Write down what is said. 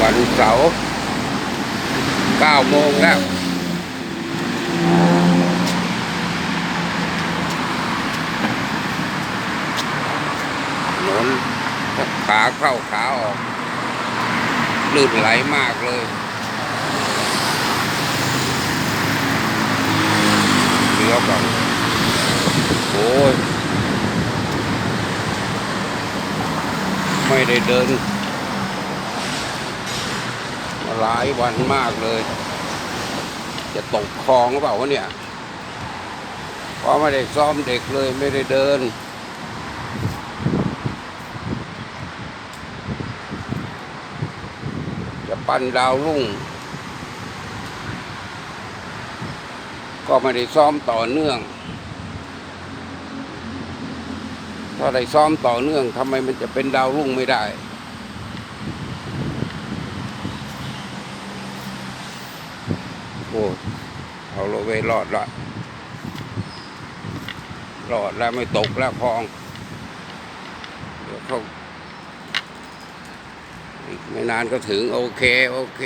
วันเสาร์เก้าโมงแล้วถนนขาเข้าขาออกลื่นไหลมากเลยเรือก่อนโอ้ย ไม่ได้เดิน หลายวันมากเลย จะตกคลองหรือเปล่าวะเนี่ยเพราะไม่ได้ซ้อมเด็กเลยไม่ได้เดิน จะปั้นดาวรุ่ง ก็ไม่ได้ซ้อมต่อเนื่อง ถ้าได้ซ้อมต่อเนื่องทำไมมันจะเป็นดาวรุ่งไม่ได้ โอ้เอาโลเวรอดละรอดแล้วไม่ตกแล้วคลอง เดี๋ยวเขาไม่นานก็ถึง โอเค โอเค